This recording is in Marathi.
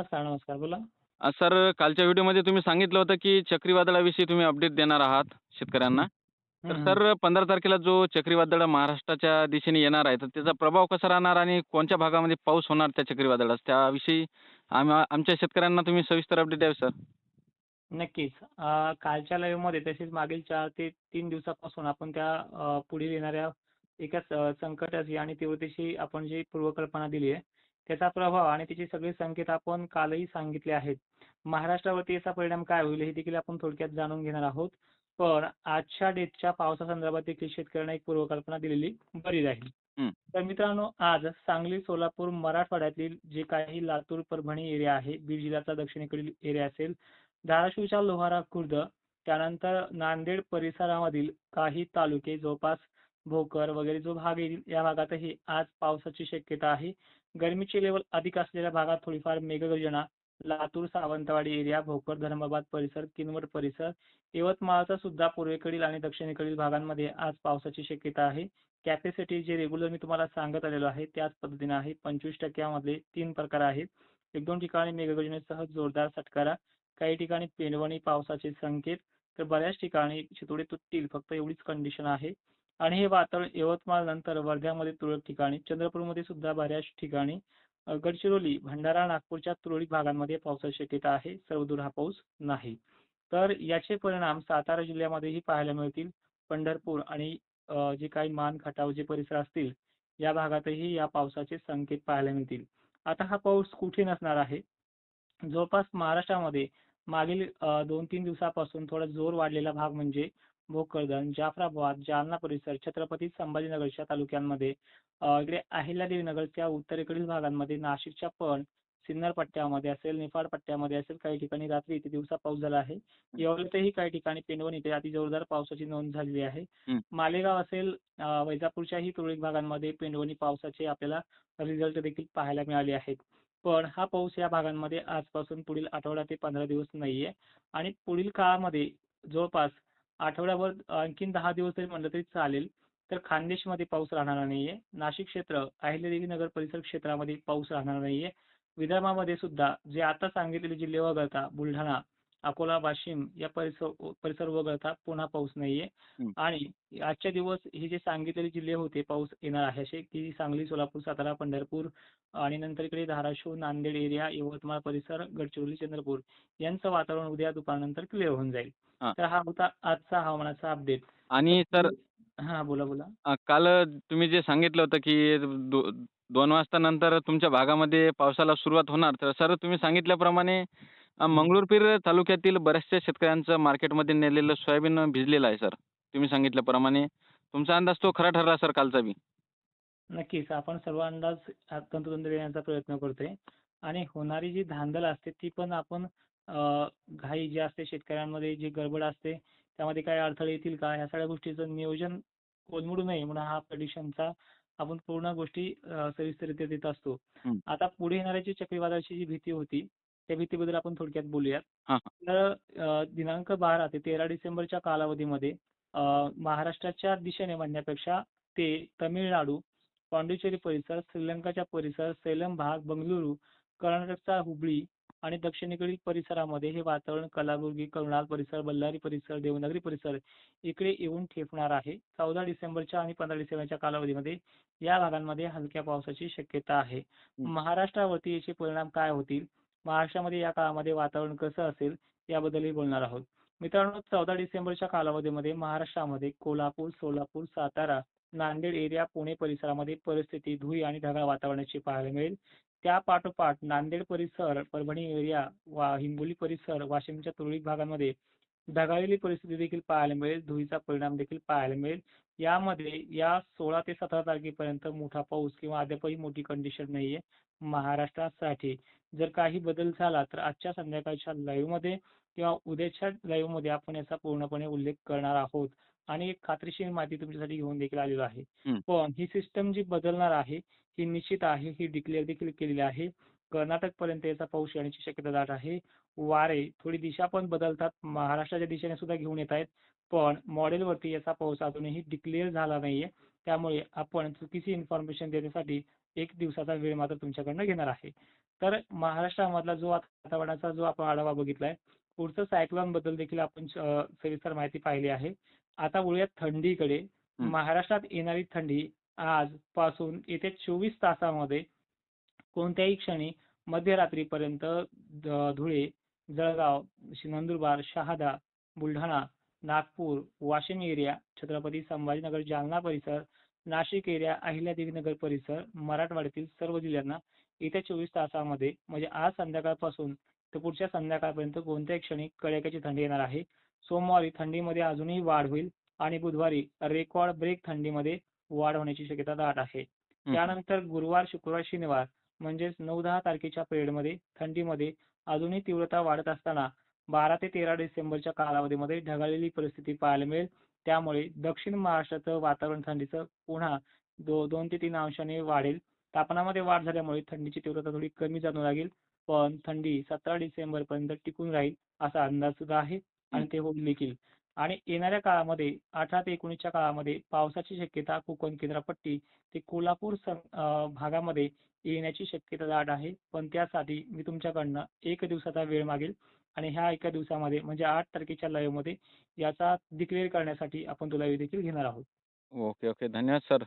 नमस्कार, नमस्कार. बोला. सर कालच्या व्हिडिओमध्ये तुम्ही सांगितलं होतं की चक्रीवादळाविषयी तुम्ही अपडेट देणार आहात शेतकऱ्यांना. तर. सर 15 तारखेला जो चक्रीवादळ महाराष्ट्राच्या दिशेने येणार आहे, तर त्याचा प्रभाव कसा राहणार आणि कोणत्या भागामध्ये पाऊस होणार त्या चक्रीवादळाचा? त्याविषयी आम्हा आमच्या शेतकऱ्यांना तुम्ही सविस्तर अपडेट द्यावे सर. नक्कीच. कालच्या लाईव्हमध्ये तसेच मागील 4 ते 3 दिवसापासून आपण त्या अ, पुढे येणाऱ्या एका संकटाची आणि तीव्रतेची आपण जी पूर्वकल्पना दिली आहे, त्याचा प्रभाव आणि त्याचे सगळे संकेत आपण कालही सांगितले आहेत. महाराष्ट्रावरती याचा परिणाम काय होईल हे देखील आपण थोडक्यात जाणून घेणार आहोत. पण आजच्या डेटच्या पावसासंदर्भात देखील शेतकऱ्यांना एक पूर्वकल्पना दिलेली बरी राहील. तर मित्रांनो आज सांगली, सोलापूर, मराठवाड्यातील जे काही लातूर, परभणी एरिया आहे, बीड जिल्ह्याचा दक्षिणेकडील एरिया असेल, धाराशिवच्या लोहारा खुर्द, त्यानंतर नांदेड परिसरामधील काही तालुके जवळपास भोकर वगैरे जो भाग येईल या भागातही आज पावसाची शक्यता आहे. गरमीचे लेवल अधिक असलेल्या भागात थोडीफार मेघगर्जना, लातूर, सावंतवाडी एरिया, भोकर, धर्माबाद परिसर, किनवट परिसर, यवतमाळचा सुद्धा पूर्वेकडील आणि दक्षिणेकडील भागांमध्ये आज पावसाची शक्यता आहे. कॅपॅसिटी जे रेग्युलर मी तुम्हाला सांगत आलेलो आहे त्याच पद्धतीने आहे. पंचवीस टक्क्यामध्ये तीन प्रकार आहेत. 1-2 ठिकाणी मेघगर्जनेसह जोरदार सटकारा, काही ठिकाणी पेंडवणी पावसाचे संकेत, तर बऱ्याच ठिकाणी शितोडे तुटतील फक्त एवढीच कंडिशन आहे. आणि हे वातावरण यवतमाळ नंतर वर्ध्यामध्ये तुरळक ठिकाणी, चंद्रपूरमध्ये सुद्धा बऱ्याच ठिकाणी, गडचिरोली, भंडारा, नागपूरच्या तुरळक भागांमध्ये पावसाची शक्यता आहे. सर्वदूर हा पाऊस नाही. तर याचे परिणाम सातारा जिल्ह्यामध्येही पाहायला मिळतील. पंढरपूर आणि जे काही मान खटाव जे परिसर असतील, या भागातही या पावसाचे संकेत पाहायला मिळतील. आता हा पाऊस कुठे नसणार आहे? जवळपास महाराष्ट्रामध्ये मागील दोन तीन दिवसापासून थोडा जोर वाढलेला भाग म्हणजे भोकरदन, जाफराबाद, जालना परिसर, छत्रपती संभाजीनगरच्या तालुक्यांमध्ये, इकडे अहिल्यादेवी नगरच्या उत्तरेकडील भागांमध्ये, नाशिकच्या पण, सिन्नर पट्ट्यामध्ये असेल, निफाड पट्ट्यामध्ये असेल, काही ठिकाणी रात्री ते दिवसा पाऊस झाला आहे. येवल्यातही काही ठिकाणी पेंडवण इथे अति जोरदार पावसाची नोंद झालेली आहे. मालेगाव असेल, वैजापूरच्याही तुरळक भागांमध्ये पेंडवणी पावसाचे आपल्याला रिझल्ट देखील पाहायला मिळाले आहेत. पण हा पाऊस या भागांमध्ये आजपासून पुढील आठवडा ते 15 दिवस नाहीये आणि पुढील काळामध्ये जवळपास आठवड्याभर आणखीन दहा दिवस जरी म्हटलं तरी चालेल. तर खान्देशमध्ये पाऊस राहणार नाहीये. नाशिक क्षेत्र, अहिल्यादेवी नगर परिसर क्षेत्रामध्ये पाऊस राहणार नाहीये. विदर्भामध्ये सुद्धा जे आता सांगितलेले जिल्हे वगळता बुलढाणा, अकोला, वाशिम या परिसर परिसर वगळता पुन्हा पाऊस नाहीये. आणि आजच्या दिवस हे जे सांगितलेले जिल्हे होते पाऊस येणार आहे असे की सांगली, सोलापूर, सातारा, पंढरपूर आणि नंतर इकडे धाराशिव, नांदेड एरिया, यवतमाळ परिसर, गडचिरोली, चंद्रपूर यांचं वातावरण उद्या दुपारनंतर क्लिअर होऊन जाईल. तर हा होता आजचा हवामानाचा अपडेट. आणि सर हां, बोला, बोला. काल तुम्ही जे सांगितलं होतं की दो 2 वाजता नंतर तुमच्या भागामध्ये पावसाला सुरुवात होणार. तर सर तुम्ही सांगितल्याप्रमाणे. मंगरुळपीर तालुक्यातील बऱ्याचशा शेतकऱ्यांचं मार्केटमध्ये नेलेलं सोयाबीन भिजलेलं आहे सर. तुम्ही सांगितल्याप्रमाणे. तुमचा अंदाज तो खरा ठरला सर कालचा बी. नक्कीच. आपण सर्व अंदाज तंतोतंत देण्याचा प्रयत्न करतोय आणि होणारी जी धांदल असते ती पण आपण घाई जी असते शेतकऱ्यांमध्ये जी गडबड असते त्यामध्ये काही अडथळे येतील का? ह्या सगळ्या गोष्टीचं नियोजन कोलमडू नये म्हणून हा प्रेडिक्शनचा आपण पूर्ण गोष्टी अ, सविस्तररित्या देत असतो. आता पुढे येणाऱ्या जी चक्रीवादळाची जी भीती होती, त्या भीतीबद्दल आपण थोडक्यात बोलूयात. हां, हां. तर अ, दिनांक 12 ते 13 डिसेंबरच्या कालावधीमध्ये अ, महाराष्ट्राच्या दिशेने म्हणण्यापेक्षा ते तमिळनाडू, पांडिचेरी परिसर, श्रीलंकाच्या परिसर, सेलम भाग, बंगळुरू, कर्नाटकचा हुबळी आणि दक्षिणेकडील परिसरामध्ये हे वातावरण कलबुर्गी, करुणाल परिसर, बल्लारी परिसर, देवनागरी परिसर इकडे येऊन ठेपणार आहे. 14 डिसेंबरच्या आणि 15 डिसेंबरच्या कालावधीमध्ये या भागांमध्ये हलक्या पावसाची शक्यता आहे. हं. महाराष्ट्रावरती याचे परिणाम काय होतील? महाराष्ट्रामध्ये या काळामध्ये वातावरण कसं असेल? याबद्दलही बोलणार आहोत. मित्रांनो 14 डिसेंबरच्या कालावधीमध्ये महाराष्ट्रामध्ये कोल्हापूर, सोलापूर, सातारा, नांदेड एरिया, पुणे परिसरामध्ये परिस्थिती धुई आणि ढगाळ वातावरणाची पाहायला मिळेल. त्या पाठोपाठ नांदेड परिसर, परभणी एरिया, वा हिंगोली परिसर, वाशिमच्या तुरळक भागांमध्ये ढगाळलेली परिस्थिती देखील पाहायला मिळेल. धुळीचा परिणाम देखील पाहायला मिळेल. यामध्ये या 16 ते 17 तारखेपर्यंत मोठा पाऊस किंवा अद्यापही मोठी कंडिशन नाहीये महाराष्ट्रासाठी. जर काही बदल झाला तर आजच्या संध्याकाळच्या लाईव्हमध्ये किंवा उद्याच्या लाईव्हमध्ये आपण याचा पूर्णपणे उल्लेख करणार आहोत आणि एक खात्रीशीर माहिती तुमच्यासाठी घेऊन देखील आलेलो आहे. पण ही सिस्टम जी बदलणार आहे ही निश्चित आहे. ही डिक्लेअर देखील केलेली आहे. कर्नाटकपर्यंत याचा पाऊस येण्याची शक्यता दाट आहे. वारे थोडी दिशा पण बदलतात. महाराष्ट्राच्या दिशेने सुद्धा घेऊन येत आहेत. पण मॉडेलवरती याचा पाऊस अजूनही डिक्लेअर झाला नाहीये. त्यामुळे आपण चुकीची इन्फॉर्मेशन देण्यासाठी 1 दिवसाचा वेळ मात्र तुमच्याकडनं घेणार आहे. तर महाराष्ट्रामधला जो आता वातावरणाचा जो आपण आढावा बघितलाय पुढचं सायक्लोनबद्दल देखील आपण सविस्तर माहिती पाहिली आहे आता वळूयात थंडीकडे. महाराष्ट्रात येणारी थंडी आजपासून येत्या चोवीस तासामध्ये कोणत्याही क्षणी मध्यरात्रीपर्यंत धुळे जळगाव नंदुरबार शहादा बुलढाणा नागपूर वाशिम एरिया छत्रपती संभाजीनगर जालना परिसर नाशिक एरिया अहिल्यादेवी नगर परिसर मराठवाड्यातील सर्व जिल्ह्यांना येत्या चोवीस तासामध्ये म्हणजे आज संध्याकाळपासून तर पुढच्या संध्याकाळपर्यंत कोणत्याही क्षणी कडाक्याची थंडी येणार आहे सोमवारी थंडीमध्ये अजूनही वाढ होईल आणि बुधवारी रेकॉर्ड ब्रेक थंडीमध्ये वाढ होण्याची शक्यता दाट आहे. त्यानंतर गुरुवार शुक्रवार शनिवार म्हणजेच नऊ दहा तारखेच्या पिरियडमध्ये थंडीमध्ये अजूनही तीव्रता वाढत असताना बारा ते तेरा डिसेंबरच्या कालावधीमध्ये ढगाळलेली परिस्थिती पाहायला मिळेल. त्यामुळे दक्षिण महाराष्ट्राचं वातावरण थंडीचं पुन्हा दो दोन ते तीन अंशाने वाढेल. तापमानामध्ये वाढ झाल्यामुळे थंडीची तीव्रता थोडी कमी जाणवू लागेल. पण थंडी सतरा डिसेंबर पर्यंत टिकून राहील असा अंदाज सुद्धा आहे आणि ते होईल देखील आणि येणाऱ्या काळामध्ये अठरा ते एकोणीसच्या काळामध्ये पावसाची शक्यता कोकण किनारपट्टी ते कोल्हापूर सं- भागामध्ये येण्याची शक्यता दाट आहे. पण त्यासाठी मी तुमच्याकडनं एक दिवसाचा वेळ मागेल आणि ह्या एका दिवसामध्ये म्हणजे आठ तारखेच्या live मध्ये याचा डिक्लेअर करण्यासाठी आपण तो लाईव्ह देखील घेणार आहोत. Okay okay. धन्यवाद सर.